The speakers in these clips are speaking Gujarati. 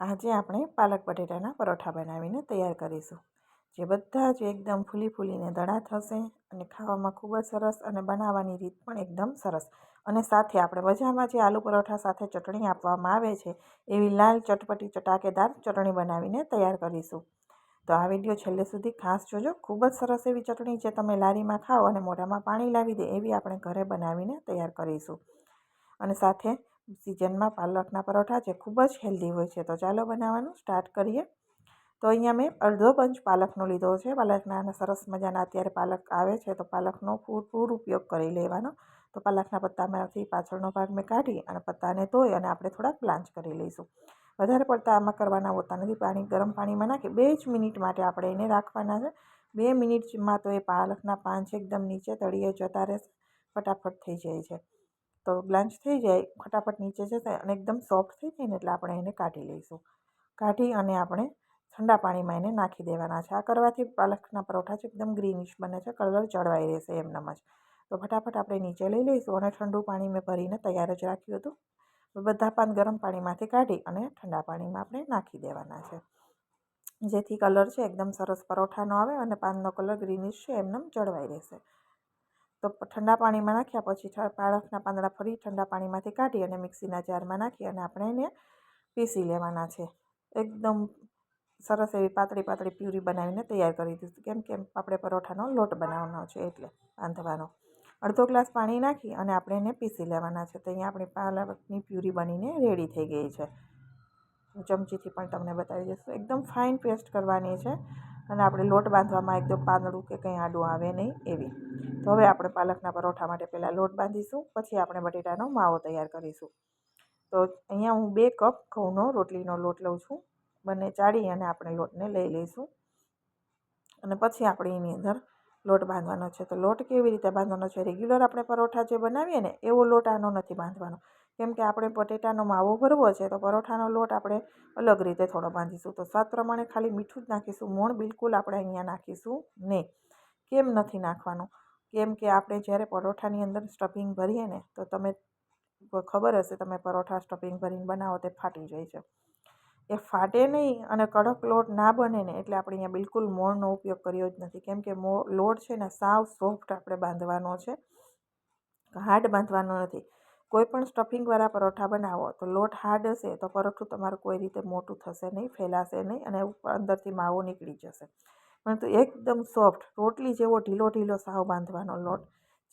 આજે આપણે પાલક બટેટાના પરોઠા બનાવીને તૈયાર કરીશું. જે બધા જ એકદમ ફૂલી ફૂલીને દડા થશે અને ખાવામાં ખૂબ જ સરસ અને બનાવવાની રીત પણ એકદમ સરસ. અને સાથે આપણે બજારમાં જે આલુ પરોઠા સાથે ચટણી આપવામાં આવે છે, એવી લાલ ચટપટી ચટાકેદાર ચટણી બનાવીને તૈયાર કરીશું. તો આ વીડિયો છેલ્લે સુધી ખાસ જોજો. ખૂબ જ સરસ એવી ચટણી જે તમે લારીમાં ખાઓ અને મોઢામાં પાણી લાવી દે એવી આપણે ઘરે બનાવીને તૈયાર કરીશું. અને સાથે સિઝનમાં પાલકના પરોઠા જે ખૂબ જ હેલ્ધી હોય છે. તો ચાલો બનાવવાનું સ્ટાર્ટ કરીએ. તો અહીંયા મેં અડધો પંચ પાલકનો લીધો છે. પાલકના સરસ મજાના અત્યારે પાલક આવે છે તો પાલકનો પૂરપૂર ઉપયોગ કરી લેવાનો. તો પાલકના પત્તામાંથી પાછળનો ભાગ મેં કાઢી અને પત્તાને ધોઈ અને આપણે થોડાક બ્લાન્ચ કરી લઈશું. વધારે પડતા આમાં કરવાના હોતા નથી. પાણી, ગરમ પાણીમાં નાખી બે જ મિનિટ માટે આપણે એને રાખવાના છે. બે મિનિટમાં તો એ પાલકના છે એકદમ નીચે તળીએ જતા રહેશે. ફટાફટ થઈ જાય છે. તો બ્લાન્ચ થઈ જાય, ફટાફટ નીચે જશે અને એકદમ સોફ્ટ થઈ જાય ને એટલે આપણે એને કાઢી લઈશું. કાઢી અને આપણે ઠંડા પાણીમાં એને નાખી દેવાના છે. આ કરવાથી પાલકના પરોઠા છે, એકદમ ગ્રીનિશ બને છે કલર ચડવાઈ રહેશે એમનામ જ. તો ફટાફટ આપણે નીચે લઈ લઈશું અને ઠંડુ પાણી મેં ભરીને તૈયાર જ રાખ્યું હતું. બધા પાન ગરમ પાણીમાંથી કાઢી અને ઠંડા પાણીમાં આપણે નાખી દેવાના છે. જેથી કલર છે, એકદમ સરસ પરોઠાનો આવે અને પાનનો કલર ગ્રીનિશ છે, એમનેમ જળવાઈ રહેશે. તો ઠંડા પાણીમાં નાખ્યા પછી પાલકના પાંદડા ફરી ઠંડા પાણીમાંથી કાઢી અને મિક્સીના જારમાં નાખી અને આપણે એને પીસી લેવાના છે. એકદમ સરસ એવી પાતળી પાતળી પ્યુરી બનાવીને તૈયાર કરી દીધું. કેમ કેમ આપણે પરોઠાનો લોટ બનાવવાનો છે એટલે બાંધવાનો. અડધો ગ્લાસ પાણી નાખી અને આપણે એને પીસી લેવાના છે. તો અહીંયા આપણી પાલકની પ્યુરી બનીને રેડી થઈ ગઈ છે. ચમચીથી પણ તમને બતાવી દઈશું. એકદમ ફાઇન પેસ્ટ કરવાની છે અને આપણે લોટ બાંધવામાં એકદમ પાંદડું કે કંઈ આડું આવે નહીં એવી. તો હવે આપણે પાલકના પરોઠા માટે પહેલાં લોટ બાંધીશું પછી આપણે બટેટાનો માવો તૈયાર કરીશું. તો અહીંયા હું બે કપ ઘઉંનો રોટલીનો લોટ લઉં છું. બંને ચાળી અને આપણે લોટને લઈ લઈશું. અને પછી આપણે એની અંદર લોટ બાંધવાનો છે. તો લોટ કેવી રીતે બાંધવાનો છે? રેગ્યુલર આપણે પરોઠા જે બનાવીએ ને એવો લોટ આનો નથી બાંધવાનો. કેમ કે આપણે બટેટાનો માવો ભરવો છે તો પરોઠાનો લોટ આપણે અલગ રીતે થોડો બાંધીશું. તો સ્વાદ પ્રમાણે ખાલી મીઠું જ નાખીશું. મોણ બિલકુલ આપણે અહીંયા નાખીશું નહીં. કેમ નથી નાખવાનું? કેમ કે આપણે જ્યારે પરોઠાની અંદર સ્ટફિંગ ભરીએ ને, તો તમે ખબર હશે તમે પરોઠા સ્ટફિંગ ભરીને બનાવો તે ફાટી જાય છે. એ ફાટે નહીં અને કડક લોટ ના બને ને, એટલે આપણે અહીંયા બિલકુલ મોણનો ઉપયોગ કર્યો જ નથી. કેમ કે મો, લોટ છે ને સાવ સોફ્ટ આપણે બાંધવાનો છે. હાર્ડ બાંધવાનો નથી. કોઈ પણ સ્ટફિંગવાળા પરોઠા બનાવો, તો લોટ હાર્ડ હશે, તો પરોઠું તમારું કોઈ રીતે મોટું થશે નહીં, ફેલાશે નહીં અને અંદરથી માવો નીકળી જશે. પરંતુ એકદમ સોફ્ટ, રોટલી જેવો ઢીલો ઢીલો સાવ બાંધવાનો લોટ.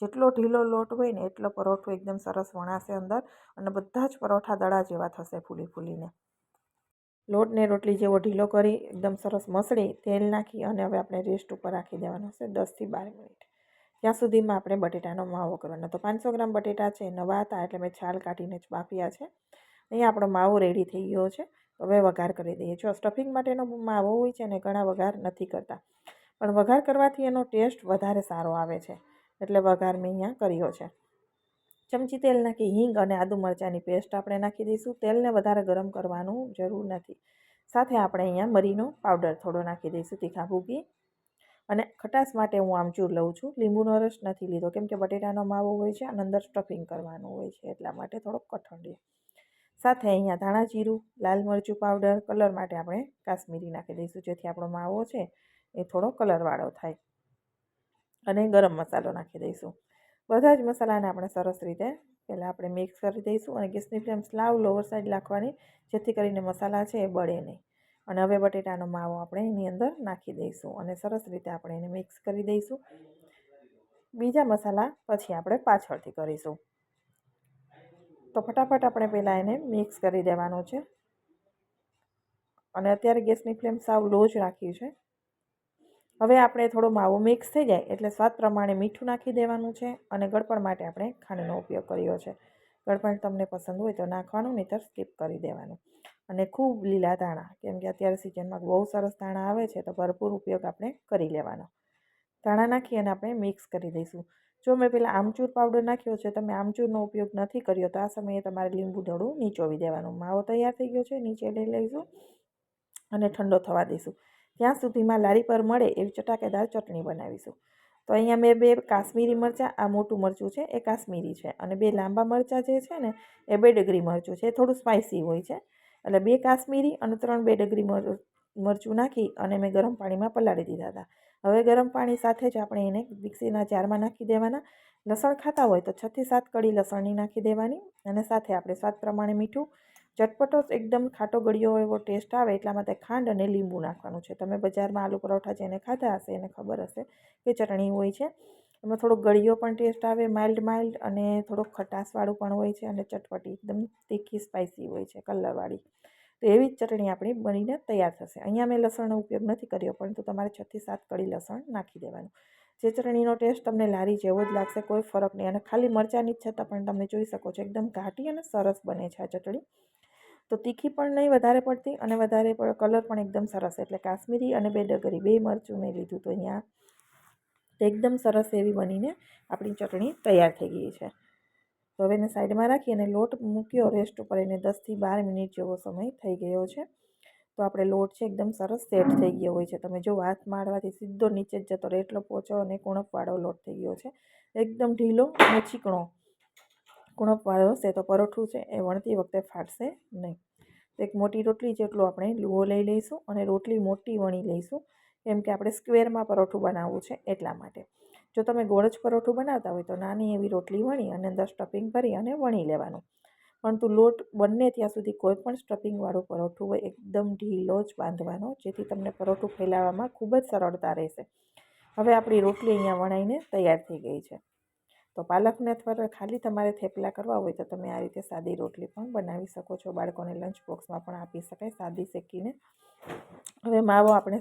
જેટલો ઢીલો લોટ હોય ને એટલો પરોઠો એકદમ સરસ વણાશે અંદર અને બધા જ પરોઠા દડા જેવા થશે ફૂલી ફૂલીને. લોટને રોટલી જેવો ઢીલો કરી, એકદમ સરસ મસળી, તેલ નાખી અને હવે આપણે રેસ્ટ ઉપર રાખી દેવાનો છે દસથી બાર મિનિટ. ત્યાં સુધીમાં આપણે બટેટાનો માવો કરવાનો. તો પાંચસો ગ્રામ બટેટા છે નવા હતા એટલે મેં છાલ કાઢીને જ બાફ્યા છે. અહીંયા આપણો માવો રેડી થઈ ગયો છે. હવે વઘાર કરી દઈએ. જો સ્ટફિંગ માટેનો માવો હોય છે ને, ઘણા વઘાર નથી કરતા. પણ વઘાર કરવાથી એનો ટેસ્ટ વધારે સારો આવે છે. એટલે વઘાર મેં અહીંયા કર્યો છે. ચમચી તેલ નાખી, હિંગ અને આદુ મરચાંની પેસ્ટ આપણે નાખી દઈશું. તેલને વધારે ગરમ કરવાનું જરૂર નથી. સાથે આપણે અહીંયા મરીનો પાવડર થોડો નાખી દઈશું, તીખા ભૂકી અને ખટાશ માટે હું આમચૂર લઉં છું. લીંબુનો રસ નથી લીધો. કેમ કે બટેટાનો માવો હોય છે અને અંદર સ્ટફિંગ કરવાનું હોય છે. એટલા માટે થોડોક કઠણ સાથે અહીંયા ધાણા જીરું, લાલ મરચું પાવડર કલર માટે આપણે કાશ્મીરી નાખી દઈશું. જેથી આપણો માવો છે એ થોડો કલરવાળો થાય. અને ગરમ મસાલો નાખી દઈશું. બધા જ મસાલાને આપણે સરસ રીતે પહેલાં આપણે મિક્સ કરી દઈશું અને ગેસની ફ્લેમ સ્લાવ લોવર સાઈડ રાખવાની જેથી કરીને મસાલા છે એ બળે નહીં. અને હવે બટેટાનો માવો આપણે એની અંદર નાખી દઈશું અને સરસ રીતે આપણે એને મિક્સ કરી દઈશું. બીજા મસાલા પછી આપણે પાછળથી કરીશું. તો ફટાફટ આપણે પહેલાં એને મિક્સ કરી દેવાનું છે. અને અત્યારે ગેસની ફ્લેમ સાવ લો જ રાખ્યું છે. હવે આપણે થોડો માવો મિક્સ થઈ જાય એટલે સ્વાદ પ્રમાણે મીઠું નાખી દેવાનું છે અને ગળપણ માટે આપણે ખાંડનો ઉપયોગ કર્યો છે. ગળપણ તમને પસંદ હોય તો નાખવાનું, નહીંતર સ્કીપ કરી દેવાનું. અને ખૂબ લીલા ધાણા, કેમ કે અત્યારે સિઝનમાં બહુ સરસ ધાણા આવે છે તો ભરપૂર ઉપયોગ આપણે કરી લેવાનો. ધાણા નાખી અને આપણે મિક્સ કરી દઈશું. જો મેં પહેલાં આમચૂર પાવડર નાખ્યો છે, તમે આમચૂરનો ઉપયોગ નથી કર્યો, તો આ સમયે તમારે લીંબુ દડું નીચોવી દેવાનું. માવો તૈયાર થઈ ગયો છે, નીચે લઈ લઈશું અને ઠંડો થવા દઈશું. ત્યાં સુધીમાં લારી પર મળે એવી ચટાકેદાર ચટણી બનાવીશું. તો અહીંયા મેં બે કાશ્મીરી મરચાં, આ મોટું મરચું છે, એ કાશ્મીરી છે અને બે લાંબા મરચાં જે છે ને, એ બે ડગરી મરચું છે, એ થોડું સ્પાઇસી હોય છે. એટલે બે કાશ્મીરી અને ત્રણ બે ડગરી મર, મરચું નાખી અને મેં ગરમ પાણીમાં પલાળી દીધા હતા. હવે ગરમ પાણી સાથે જ આપણે એને મિક્સીના જારમાં નાખી દેવાના. લસણ ખાતા હોય તો છથી સાત કડી લસણની નાખી દેવાની અને સાથે આપણે સ્વાદ પ્રમાણે મીઠું ચટપટો એકદમ ખાટો ગળ્યો એવો ટેસ્ટ આવે એટલા માટે ખાંડ અને લીંબુ નાખવાનું છે. તમે બજારમાં આલુ પરોઠા જેને ખાધા હશે એને ખબર હશે કે ચટણી હોય છે. એમાં થોડોક ગળ્યો પણ ટેસ્ટ આવે માઇલ્ડ માઇલ્ડ અને થોડોક ખટાશવાળું પણ હોય છે અને ચટપટી એકદમ તીખી સ્પાઇસી હોય છે કલરવાળી તો એવી જ ચટણી આપણી બનીને તૈયાર થશે. અહીંયા મેં લસણનો ઉપયોગ નથી કર્યો, પરંતુ તમારે છથી સાત કળી લસણ નાખી દેવાનું. જે ચટણીનો ટેસ્ટ તમને લારી જેવો જ લાગશે, કોઈ ફરક નહીં. અને ખાલી મરચાંની જ છતાં પણ તમે જોઈ શકો છો, એકદમ ઘાટી અને સરસ બને છે આ ચટણી. તો તીખી પણ નહીં, વધારે પડતી અને વધારે કલર પણ એકદમ સરસ. એટલે કાશ્મીરી અને બે ડગરી, બે મરચું મેં લીધું તો અહીંયા. એકદમ સરસ એવી બનીને આપણી ચટણી તૈયાર થઈ ગઈ છે. તો હવે એને સાઈડમાં રાખી અને લોટ મૂક્યો રેસ્ટ ઉપર એને દસથી બાર મિનિટ જેવો સમય થઈ ગયો છે. તો આપણે લોટ છે એકદમ સરસ સેટ થઈ ગયો હોય છે. તમે જો હાથ મારવાથી સીધો નીચે જ જતો રહે, એટલો પોચો અને કુણપવાળો લોટ થઈ ગયો છે. એકદમ ઢીલો અને ચીકણો કુણપવાળો હશે તો પરોઠું છે એ વણતી વખતે ફાટશે નહીં. તો એક મોટી રોટલી જેટલો આપણે લુઓ લઈ લઈશું અને રોટલી મોટી વણી લઈશું. કેમ કે આપણે સ્ક્વેરમાં પરોઠું બનાવવું છે એટલા માટે. જો તમે ગોળ જ પરોઠું બનાવતા હોય તો નાની એવી રોટલી વણી અને અંદર સ્ટફિંગ ભરી અને વણી લેવાનું. પરંતુ લોટ બંને ત્યાં સુધી કોઈ પણ સ્ટફિંગવાળું પરોઠું હોય, એકદમ ઢીલો જ બાંધવાનો, જેથી તમને પરોઠું ફેલાવવામાં ખૂબ જ સરળતા રહેશે. હવે આપણી રોટલી અહીંયા વણાઈને તૈયાર થઈ ગઈ છે. તો પાલકને અથવા ખાલી તમારે થેપલા કરવા હોય તો તમે આ રીતે સાદી રોટલી પણ બનાવી શકો છો. બાળકોને લંચ બોક્સમાં પણ આપી શકાય સાદી શેકીને. હવે માવો આપણે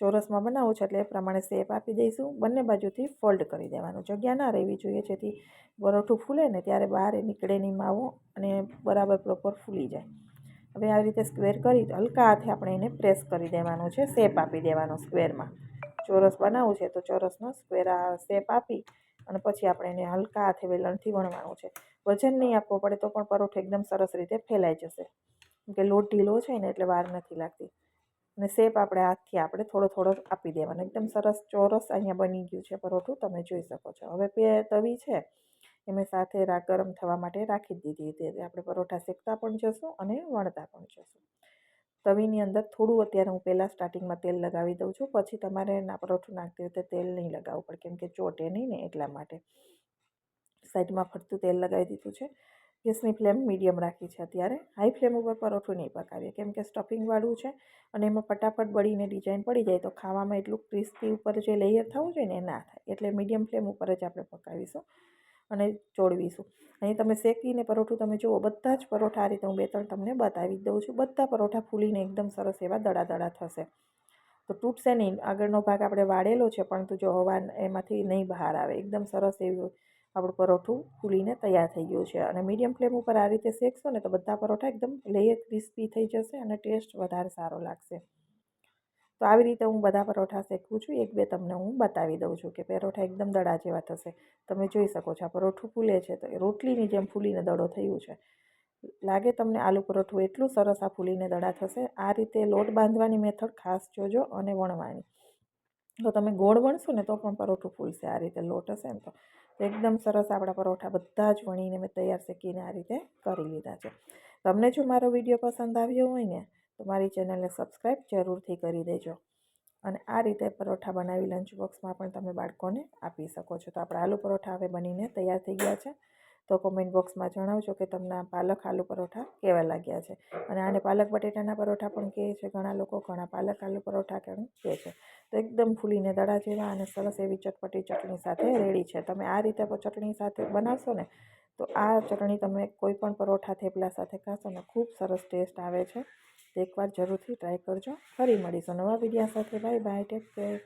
ચોરસમાં બનાવવું છે એટલે એ પ્રમાણે શેપ આપી દઈશું. બંને બાજુથી ફોલ્ડ કરી દેવાનું. જગ્યા ના રહેવી જોઈએ, જેથી પરોઠું ફૂલે ને ત્યારે બહાર નીકળે નહીં માવો અને બરાબર પ્રોપર ફૂલી જાય. હવે આવી રીતે સ્ક્વેર કરી હલકા હાથે આપણે એને પ્રેસ કરી દેવાનું છે. શેપ આપી દેવાનો સ્ક્વેરમાં ચોરસ બનાવવું છે તો ચોરસનો સ્ક્વેર શેપ આપી અને પછી આપણે એને હલકા હાથે વેલણથી વણવાનું છે. વજન નહીં આપવો પડે તો પણ પરોઠો એકદમ સરસ રીતે ફેલાઈ જશે. કે લોટ ઢીલો છે ને એટલે વાર નથી લાગતી. અને શેપ આપણે હાથથી આપણે થોડો થોડો આપી દેવાનો. એકદમ સરસ ચોરસ અહીંયા બની ગયું છે પરોઠું, તમે જોઈ શકો છો. હવે બે તવી છે, એ મેં સાથે ગરમ થવા માટે રાખી દીધી હતી. આપણે પરોઠા શેકતા પણ જશું અને વણતા પણ જશું. તવીની અંદર થોડું અત્યારે હું પહેલાં સ્ટાર્ટિંગમાં તેલ લગાવી દઉં છું. પછી તમારે પરોઠું નાખતી વખતે તેલ નહીં લગાવવું પડે, કેમ કે ચોટે નહીં ને એટલા માટે. સાઈડમાં ફરતું તેલ લગાવી દીધું છે. ગેસની ફ્લેમ મીડિયમ રાખી છે અત્યારે. હાઈ ફ્લેમ ઉપર પરોઠું નહીં પકાવીએ. કેમ કે સ્ટફિંગવાળું છે અને એમાં ફટાફટ બળીને ડિઝાઇન પડી જાય તો ખાવામાં એટલું ક્રિસ્પી ઉપર જે લેયર થવું જોઈએ ને એ ના થાય. એટલે મીડિયમ ફ્લેમ ઉપર જ આપણે પકાવીશું અને ચોળવીશું. અહીં તમે શેકીને પરોઠું તમે જુઓ, બધા જ પરોઠા આ રીતે હું બે ત્રણ તમને બતાવી દઉં છું. બધા પરોઠા ફૂલીને એકદમ સરસ એવા દડા દડા થશે. તો તૂટશે નહીં. આગળનો ભાગ આપણે વાળેલો છે, પરંતુ જો હવા એમાંથી નહીં બહાર આવે, એકદમ સરસ એવું આપણું પરોઠું ફૂલીને તૈયાર થઈ ગયું છે. અને મીડિયમ ફ્લેમ ઉપર આ રીતે શેકશો ને તો બધા પરોઠા એકદમ લેયર ક્રિસ્પી થઈ જશે અને ટેસ્ટ વધારે સારો લાગશે. તો આવી રીતે હું બધા પરોઠા શેકું છું. એક બે તમને હું બતાવી દઉં છું કે પરોઠા એકદમ દડા જેવા થશે. તમે જોઈ શકો છો આ પરોઠું ફૂલે છે તો રોટલીની જેમ ફૂલીને દડો થયું છે. લાગે તમને આલુ પરોઠું એટલું સરસ આ ફૂલીને દડા થશે? આ રીતે લોટ બાંધવાની મેથડ ખાસ જોજો અને વણવાની. તો તમે ગોળ વણશો ને તો પણ પરોઠું ફૂલશે. આ રીતે લોટ હશે ને એકદમ સરસ આપણા પરોઠા બધા જ વણીને મેં તૈયાર શેકીને આ રીતે કરી લીધા છે. તમને જો મારો વીડિયો પસંદ આવ્યો હોય ને, તો મારી ચેનલને સબસ્ક્રાઈબ જરૂરથી કરી દેજો. અને આ રીતે પરોઠા બનાવી લંચ બોક્સમાં પણ તમે બાળકોને આપી શકો છો. તો આપણા આલુ પરોઠા હવે બનીને તૈયાર થઈ ગયા છે. તો કોમેન્ટ બોક્સમાં જણાવજો કે તમને પાલક આલુ પરોઠા કેવા લાગ્યા છે. અને આને પાલક બટેટાના પરોઠા પણ કહે છે, ઘણા લોકો ઘણા પાલક આલુ પરોઠા પણ કહે છે. તો એકદમ ફૂલીને દડા જેવા અને સરસ એવી ચટપટી ચટણી સાથે રેડી છે. તમે આ રીતે ચટણી સાથે બનાવશો ને, તો આ ચટણી તમે કોઈ પણ પરોઠા થેપલા સાથે ખાશો ને ખૂબ સરસ ટેસ્ટ આવે છે. એકવાર જરૂરથી ટ્રાય કરજો. ફરી મળીશું નવા વિડીયા સાથે. Bye bye take care